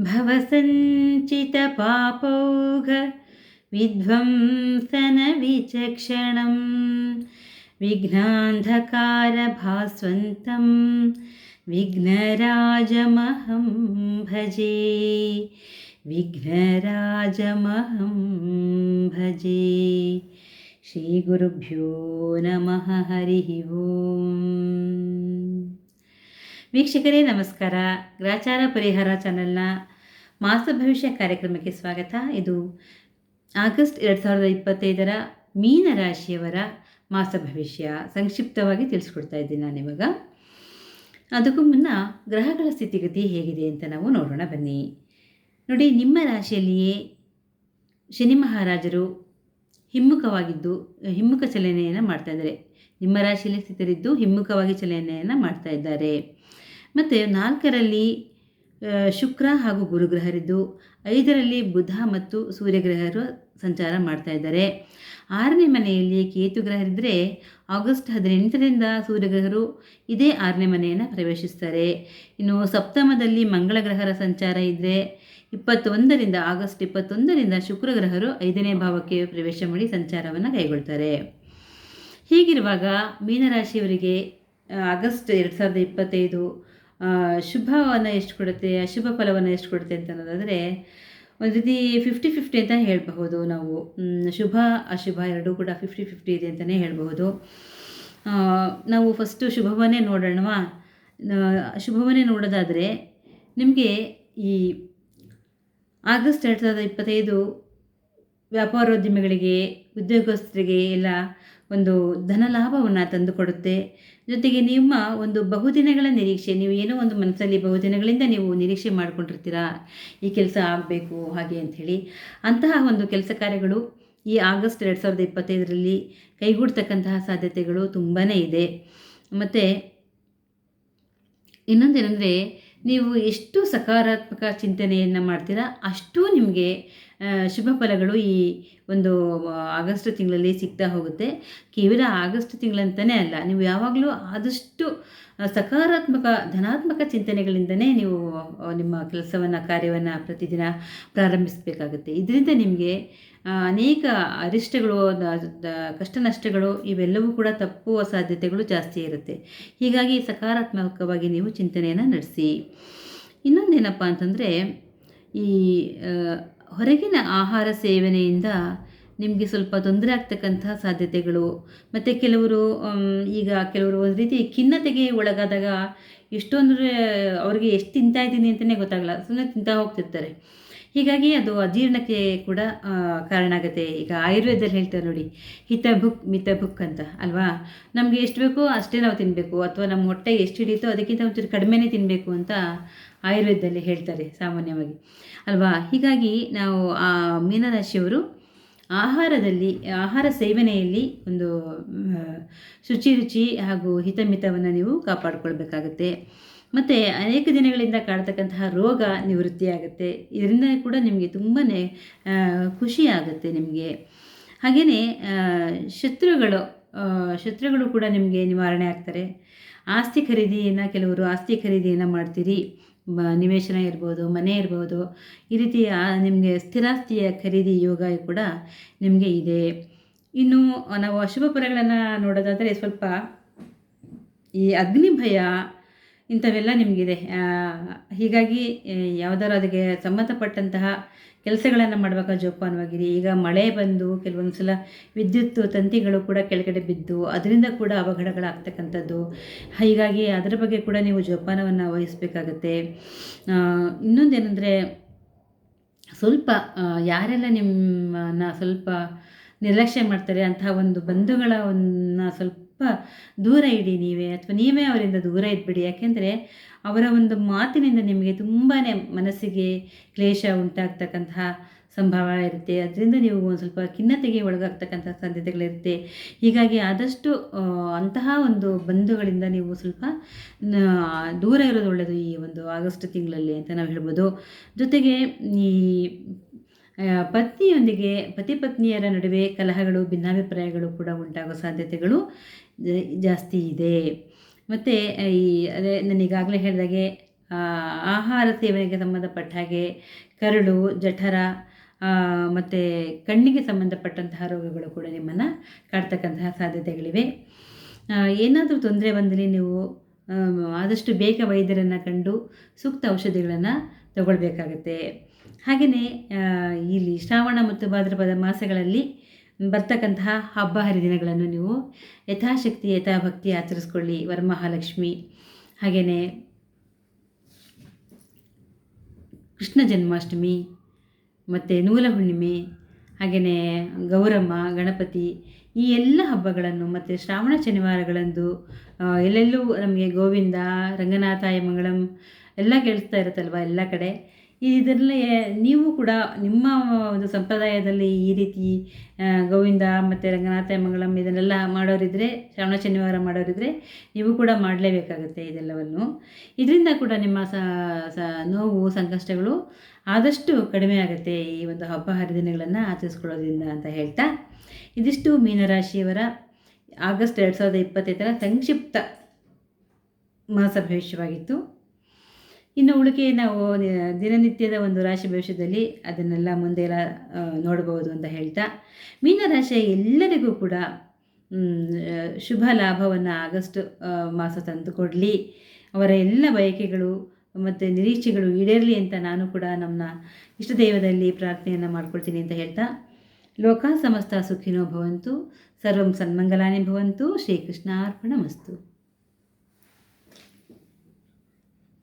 भवसञ्चितपापौघ विध्वंसनविचक्षणं विघ्नान्धकारभास्वन्तं विघ्नराजमहं भजे विघ्नराजमहं भजे। श्रीगुरुभ्यो नमः हरिः ओ ವೀಕ್ಷಕರೇ, ನಮಸ್ಕಾರ. ಗ್ರಾಚಾರ ಪರಿಹಾರ ಚಾನೆಲ್ನ ಮಾಸ ಭವಿಷ್ಯ ಕಾರ್ಯಕ್ರಮಕ್ಕೆ ಸ್ವಾಗತ. ಇದು ಆಗಸ್ಟ್ ಎರಡು ಸಾವಿರದ ಇಪ್ಪತ್ತೈದರ ಮೀನ ರಾಶಿಯವರ ಮಾಸ ಭವಿಷ್ಯ. ಸಂಕ್ಷಿಪ್ತವಾಗಿ ತಿಳಿಸ್ಕೊಡ್ತಾ ಇದ್ದೀನಿ ನಾನು ಇವಾಗ. ಅದಕ್ಕೂ ಮುನ್ನ ಗ್ರಹಗಳ ಸ್ಥಿತಿಗತಿ ಹೇಗಿದೆ ಅಂತ ನಾವು ನೋಡೋಣ. ಬನ್ನಿ. ನೋಡಿ, ನಿಮ್ಮ ರಾಶಿಯಲ್ಲಿಯೇ ಶನಿ ಮಹಾರಾಜರು ಹಿಮ್ಮುಖವಾಗಿದ್ದು, ಹಿಮ್ಮುಖ ಚಲನೆಯನ್ನು ಮಾಡ್ತಾ ನಿಮ್ಮ ರಾಶಿಯಲ್ಲಿ ಸ್ಥಿತರಿದ್ದು ಹಿಮ್ಮುಖವಾಗಿ ಚಲನೆಯನ್ನು ಮಾಡ್ತಾ ಇದ್ದಾರೆ. ಮತ್ತು ನಾಲ್ಕರಲ್ಲಿ ಶುಕ್ರ ಹಾಗೂ ಗುರುಗ್ರಹರಿದ್ದು, ಐದರಲ್ಲಿ ಬುಧ ಮತ್ತು ಸೂರ್ಯಗ್ರಹರು ಸಂಚಾರ ಮಾಡ್ತಾ ಇದ್ದಾರೆ. ಆರನೇ ಮನೆಯಲ್ಲಿ ಕೇತು ಗ್ರಹರಿದ್ದರೆ ಆಗಸ್ಟ್ ಹದಿನೆಂಟರಿಂದ ಸೂರ್ಯಗ್ರಹರು ಇದೇ ಆರನೇ ಮನೆಯನ್ನು ಪ್ರವೇಶಿಸ್ತಾರೆ. ಇನ್ನು ಸಪ್ತಮದಲ್ಲಿ ಮಂಗಳ ಗ್ರಹರ ಸಂಚಾರ ಇದ್ದರೆ ಇಪ್ಪತ್ತೊಂದರಿಂದ, ಆಗಸ್ಟ್ ಇಪ್ಪತ್ತೊಂದರಿಂದ ಶುಕ್ರಗ್ರಹರು ಐದನೇ ಭಾವಕ್ಕೆ ಪ್ರವೇಶ ಮಾಡಿ ಸಂಚಾರವನ್ನು ಕೈಗೊಳ್ತಾರೆ. ಹೀಗಿರುವಾಗ ಮೀನರಾಶಿಯವರಿಗೆ ಆಗಸ್ಟ್ ಎರಡು ಸಾವಿರದ ಇಪ್ಪತ್ತೈದು ಶುಭವನ್ನು ಎಷ್ಟು ಕೊಡುತ್ತೆ, ಅಶುಭ ಫಲವನ್ನು ಎಷ್ಟು ಕೊಡುತ್ತೆ ಅಂತ ಅನ್ನೋದಾದರೆ, ಒಂದು ರೀತಿ ಫಿಫ್ಟಿ ಫಿಫ್ಟಿ ಅಂತ ಹೇಳಬಹುದು ನಾವು. ಶುಭ, ಅಶುಭ ಎರಡೂ ಕೂಡ ಫಿಫ್ಟಿ ಫಿಫ್ಟಿ ಇದೆ ಅಂತಲೇ ಹೇಳಬಹುದು. ನಾವು ಫಸ್ಟು ಶುಭವನ್ನೇ ನೋಡೋಣವಾ? ಶುಭವನ್ನೇ ನೋಡೋದಾದರೆ, ನಿಮಗೆ ಈ ಆಗಸ್ಟ್ ಎರಡು ಸಾವಿರದ ಇಪ್ಪತ್ತೈದು ವ್ಯಾಪಾರೋದ್ಯಮಿಗಳಿಗೆ ಉದ್ಯೋಗಸ್ಥರಿಗೆ ಎಲ್ಲ ಒಂದು ಧನ ಲಾಭವನ್ನು ತಂದುಕೊಡುತ್ತೆ. ಜೊತೆಗೆ ನಿಮ್ಮ ಒಂದು ಬಹುದಿನಗಳ ನಿರೀಕ್ಷೆ, ನೀವು ಏನೋ ಒಂದು ಮನಸ್ಸಲ್ಲಿ ಬಹುದಿನಗಳಿಂದ ನೀವು ನಿರೀಕ್ಷೆ ಮಾಡ್ಕೊಂಡಿರ್ತೀರಾ, ಈ ಕೆಲಸ ಆಗಬೇಕು ಹಾಗೆ ಅಂಥೇಳಿ ಅಂತಹ ಒಂದು ಕೆಲಸ ಕಾರ್ಯಗಳು ಈ ಆಗಸ್ಟ್ ಎರಡು ಸಾವಿರದ ಇಪ್ಪತ್ತೈದರಲ್ಲಿ ಕೈಗೂಡ್ತಕ್ಕಂತಹ ಸಾಧ್ಯತೆಗಳು ತುಂಬಾ ಇದೆ. ಮತ್ತು ಇನ್ನೊಂದೇನೆಂದರೆ, ನೀವು ಎಷ್ಟು ಸಕಾರಾತ್ಮಕ ಚಿಂತನೆಯನ್ನು ಮಾಡ್ತೀರಾ ಅಷ್ಟು ನಿಮಗೆ ಶುಭ ಫಲಗಳು ಈ ಒಂದು ಆಗಸ್ಟ್ ತಿಂಗಳಲ್ಲಿ ಸಿಗ್ತಾ ಹೋಗುತ್ತೆ. ಕೇವಲ ಆಗಸ್ಟ್ ತಿಂಗಳಂತಲೇ ಅಲ್ಲ, ನೀವು ಯಾವಾಗಲೂ ಆದಷ್ಟು ಸಕಾರಾತ್ಮಕ, ಧನಾತ್ಮಕ ಚಿಂತನೆಗಳಿಂದನೇ ನೀವು ನಿಮ್ಮ ಕೆಲಸವನ್ನು, ಕಾರ್ಯವನ್ನು ಪ್ರತಿದಿನ ಪ್ರಾರಂಭಿಸಬೇಕಾಗುತ್ತೆ. ಇದರಿಂದ ನಿಮಗೆ ಅನೇಕ ಅರಿಷ್ಟಗಳು ಕಷ್ಟ ನಷ್ಟಗಳು ಇವೆಲ್ಲವೂ ಕೂಡ ತಪ್ಪುವ ಸಾಧ್ಯತೆಗಳು ಜಾಸ್ತಿ ಇರುತ್ತೆ. ಹೀಗಾಗಿ ಸಕಾರಾತ್ಮಕವಾಗಿ ನೀವು ಚಿಂತನೆಯನ್ನು ನಡೆಸಿ. ಇನ್ನೊಂದೇನಪ್ಪ ಅಂತಂದರೆ, ಈ ಹೊರಗಿನ ಆಹಾರ ಸೇವನೆಯಿಂದ ನಿಮಗೆ ಸ್ವಲ್ಪ ತೊಂದರೆ ಆಗ್ತಕ್ಕಂತಹ ಸಾಧ್ಯತೆಗಳು. ಮತ್ತು ಕೆಲವರು ಈಗ ಕೆಲವರು ಒಂದು ರೀತಿ ಖಿನ್ನತೆಗೆ ಒಳಗಾದಾಗ ಎಷ್ಟೊಂದು ಅವರಿಗೆ ಎಷ್ಟು ತಿಂತಾ ಇದ್ದೀನಿ ಅಂತಲೇ ಗೊತ್ತಾಗಲ್ಲ. ಸುಮ್ಮನೆ ತಿಂತಾ ಹೋಗ್ತಿರ್ತಾರೆ. ಹೀಗಾಗಿ ಅದು ಅಜೀರ್ಣಕ್ಕೆ ಕೂಡ ಕಾರಣ ಆಗುತ್ತೆ. ಈಗ ಆಯುರ್ವೇದದಲ್ಲಿ ಹೇಳ್ತಾರೆ ನೋಡಿ, ಹಿತ ಬುಕ್ ಮಿತ ಬುಕ್ ಅಂತ, ಅಲ್ವಾ? ನಮಗೆ ಎಷ್ಟು ಬೇಕೋ ಅಷ್ಟೇ ನಾವು ತಿನ್ನಬೇಕು ಅಥವಾ ನಮ್ಮ ಹೊಟ್ಟೆ ಎಷ್ಟು ಹಿಡಿಯುತ್ತೋ ಅದಕ್ಕಿಂತ ಒಂಚೂರು ಕಡಿಮೆನೇ ತಿನ್ನಬೇಕು ಅಂತ ಆಯುರ್ವೇದದಲ್ಲಿ ಹೇಳ್ತಾರೆ ಸಾಮಾನ್ಯವಾಗಿ, ಅಲ್ವಾ? ಹೀಗಾಗಿ ನಾವು ಆ ಮೀನರಾಶಿಯವರು ಆಹಾರದಲ್ಲಿ, ಆಹಾರ ಸೇವನೆಯಲ್ಲಿ ಒಂದು ಶುಚಿ ರುಚಿ ಹಾಗೂ ಹಿತಮಿತವನ್ನು ನೀವು ಕಾಪಾಡಿಕೊಳ್ಬೇಕಾಗತ್ತೆ. ಮತ್ತು ಅನೇಕ ದಿನಗಳಿಂದ ಕಾಡ್ತಕ್ಕಂತಹ ರೋಗ ನಿವೃತ್ತಿಯಾಗುತ್ತೆ. ಇದರಿಂದ ಕೂಡ ನಿಮಗೆ ತುಂಬಾ ಖುಷಿ ಆಗುತ್ತೆ ನಿಮಗೆ. ಹಾಗೆಯೇ ಶತ್ರುಗಳು ಶತ್ರುಗಳು ಕೂಡ ನಿಮಗೆ ನಿವಾರಣೆ ಆಗ್ತಾರೆ. ಆಸ್ತಿ ಖರೀದಿಯನ್ನು ಕೆಲವರು ಆಸ್ತಿ ಖರೀದಿಯನ್ನು ಮಾಡ್ತೀರಿ. ನಿವೇಶನ ಇರ್ಬೋದು, ಮನೆ ಇರ್ಬೋದು. ಈ ರೀತಿ ನಿಮಗೆ ಸ್ಥಿರಾಸ್ತಿಯ ಖರೀದಿ ಯೋಗ ಕೂಡ ನಿಮಗೆ ಇದೆ. ಇನ್ನು, ನಾವು ಅಶುಭ ಫಲಗಳನ್ನು ನೋಡೋದಾದರೆ ಸ್ವಲ್ಪ ಈ ಅಗ್ನಿ ಭಯ ಇಂಥವೆಲ್ಲ ನಿಮಗಿದೆ. ಹೀಗಾಗಿ ಯಾವುದಾದ್ರು ಅದಕ್ಕೆ ಸಂಬಂಧಪಟ್ಟಂತಹ ಕೆಲಸಗಳನ್ನು ಮಾಡುವಾಗ ಜೋಪಾನವಾಗಿರಿ. ಈಗ ಮಳೆ ಬಂದು ಕೆಲವೊಂದು ಸಲ ವಿದ್ಯುತ್ ತಂತಿಗಳು ಕೂಡ ಕೆಳಗಡೆ ಬಿದ್ದು, ಅದರಿಂದ ಕೂಡ ಅವಘಡಗಳಾಗ್ತಕ್ಕಂಥದ್ದು. ಹೀಗಾಗಿ ಅದರ ಬಗ್ಗೆ ಕೂಡ ನೀವು ಜೋಪಾನವನ್ನು ವಹಿಸಬೇಕಾಗತ್ತೆ. ಇನ್ನೊಂದೇನೆಂದರೆ, ಸ್ವಲ್ಪ ಯಾರೆಲ್ಲ ನಿಮ್ಮನ್ನು ಸ್ವಲ್ಪ ನಿರ್ಲಕ್ಷ್ಯ ಮಾಡ್ತಾರೆ, ಅಂತಹ ಒಂದು ಬಂಧುಗಳನ್ನ ಸ್ವಲ್ಪ ದೂರ ಇಡಿ ನೀವೇ ಅಥವಾ ನೀವೇ ಅವರಿಂದ ದೂರ ಇದ್ಬಿಡಿ. ಯಾಕೆಂದರೆ ಅವರ ಒಂದು ಮಾತಿನಿಂದ ನಿಮಗೆ ತುಂಬಾ ಮನಸ್ಸಿಗೆ ಕ್ಲೇಶ ಉಂಟಾಗ್ತಕ್ಕಂತಹ ಸಂಭವ ಇರುತ್ತೆ. ಅದರಿಂದ ನೀವು ಒಂದು ಸ್ವಲ್ಪ ಖಿನ್ನತೆಗೆ ಒಳಗಾಗ್ತಕ್ಕಂಥ ಸಾಧ್ಯತೆಗಳಿರುತ್ತೆ. ಹೀಗಾಗಿ ಆದಷ್ಟು ಅಂತಹ ಒಂದು ಬಂಧುಗಳಿಂದ ನೀವು ಸ್ವಲ್ಪ ದೂರ ಇರೋದು ಒಳ್ಳೆಯದು ಈ ಒಂದು ಆಗಸ್ಟ್ ತಿಂಗಳಲ್ಲಿ ಅಂತ ನಾವು ಹೇಳ್ಬೋದು. ಜೊತೆಗೆ ಈ ಪತ್ನಿಯೊಂದಿಗೆ, ಪತಿ ಪತ್ನಿಯರ ನಡುವೆ ಕಲಹಗಳು, ಭಿನ್ನಾಭಿಪ್ರಾಯಗಳು ಕೂಡ ಉಂಟಾಗೋ ಸಾಧ್ಯತೆಗಳು ಜಾಸ್ತಿ ಇದೆ. ಮತ್ತು ಈ, ಅದೇ ನಾನೀಗಾಗಲೇ ಹೇಳಿದಾಗೆ ಆಹಾರ ಸೇವನೆಗೆ ಸಂಬಂಧಪಟ್ಟ ಹಾಗೆ ಕರಳು, ಜಠರ ಮತ್ತು ಕಣ್ಣಿಗೆ ಸಂಬಂಧಪಟ್ಟಂತಹ ರೋಗಗಳು ಕೂಡ ನಿಮ್ಮನ್ನು ಕಾಡ್ತಕ್ಕಂತಹ ಸಾಧ್ಯತೆಗಳಿವೆ. ಏನಾದರೂ ತೊಂದರೆ ಬಂದರೆ ನೀವು ಆದಷ್ಟು ಬೇಗ ವೈದ್ಯರನ್ನು ಕಂಡು ಸೂಕ್ತ ಔಷಧಿಗಳನ್ನು ತಗೊಳ್ಬೇಕಾಗತ್ತೆ. ಹಾಗೆಯೇ ಇಲ್ಲಿ ಶ್ರಾವಣ ಮತ್ತು ಭಾದ್ರಪದ ಮಾಸಗಳಲ್ಲಿ ಬರ್ತಕ್ಕಂತಹ ಹಬ್ಬ ಹರಿದಿನಗಳನ್ನು ನೀವು ಯಥಾಶಕ್ತಿ, ಯಥಾಭಕ್ತಿ ಆಚರಿಸ್ಕೊಳ್ಳಿ. ವರಮಹಾಲಕ್ಷ್ಮಿ ಹಾಗೆಯೇ ಕೃಷ್ಣ ಜನ್ಮಾಷ್ಟಮಿ, ಮತ್ತು ನೂಲ ಹುಣ್ಣಿಮೆ ಹಾಗೆಯೇ ಗೌರಮ್ಮ, ಗಣಪತಿ ಈ ಎಲ್ಲ ಹಬ್ಬಗಳನ್ನು ಮತ್ತು ಶ್ರಾವಣ ಶನಿವಾರಗಳಂದು ಎಲ್ಲೆಲ್ಲೂ ನಮಗೆ ಗೋವಿಂದ, ರಂಗನಾಥಾಯ ಮಂಗಳಂ ಎಲ್ಲ ಕೇಳಿಸ್ತಾ ಇರುತ್ತಲ್ವ ಎಲ್ಲ ಕಡೆ. ಇದರಲ್ಲಿ ನೀವು ಕೂಡ ನಿಮ್ಮ ಒಂದು ಸಂಪ್ರದಾಯದಲ್ಲಿ ಈ ರೀತಿ ಗೋವಿಂದ ಮತ್ತು ರಂಗನಾಥ ಮಂಗಳಂ ಇದನ್ನೆಲ್ಲ ಮಾಡೋರಿದ್ದರೆ ಶ್ರಾವಣ ಶನಿವಾರ ಮಾಡೋರಿದ್ದರೆ ನೀವು ಕೂಡ ಮಾಡಲೇಬೇಕಾಗುತ್ತೆ ಇದೆಲ್ಲವನ್ನು. ಇದರಿಂದ ಕೂಡ ನಿಮ್ಮ ನೋವು, ಸಂಕಷ್ಟಗಳು ಆದಷ್ಟು ಕಡಿಮೆ ಆಗುತ್ತೆ ಈ ಒಂದು ಹಬ್ಬ ಹರಿದಿನಗಳನ್ನು ಆಚರಿಸ್ಕೊಳ್ಳೋದ್ರಿಂದ ಅಂತ ಹೇಳ್ತಾ, ಇದಿಷ್ಟು ಮೀನರಾಶಿಯವರ ಆಗಸ್ಟ್ ಎರಡು ಸಾವಿರದ ಇಪ್ಪತ್ತೈದರ ಸಂಕ್ಷಿಪ್ತ ಮಾಸ ಭವಿಷ್ಯವಾಗಿತ್ತು ಇನ್ನು ಉಳಿಕೆ ನಾವು ದಿನನಿತ್ಯದ ಒಂದು ರಾಶಿ ಭವಿಷ್ಯದಲ್ಲಿ ಅದನ್ನೆಲ್ಲ ಮುಂದೆ ಎಲ್ಲ ನೋಡಬಹುದು ಅಂತ ಹೇಳ್ತಾ. ಮೀನರಾಶಿಯ ಎಲ್ಲರಿಗೂ ಕೂಡ ಶುಭ ಲಾಭವನ್ನು ಆಗಸ್ಟ್ ಮಾಸ ತಂದುಕೊಡಲಿ ಅವರ ಎಲ್ಲ ಬಯಕೆಗಳು ಮತ್ತು ನಿರೀಕ್ಷೆಗಳು ಈಡೇರಲಿ ಅಂತ ನಾನು ಕೂಡ ನಮ್ಮ ಇಷ್ಟ ದೈವದಲ್ಲಿ ಪ್ರಾರ್ಥನೆಯನ್ನು ಮಾಡ್ಕೊಳ್ತೀನಿ ಅಂತ ಹೇಳ್ತಾ. ಲೋಕ ಸಮಸ್ತ ಸುಖಿನೋ ಭವಂತು, ಸರ್ವಂ ಸನ್ಮಂಗಲಾನಿ ಭವಂತು, ಶ್ರೀಕೃಷ್ಣಾರ್ಪಣಮಸ್ತು.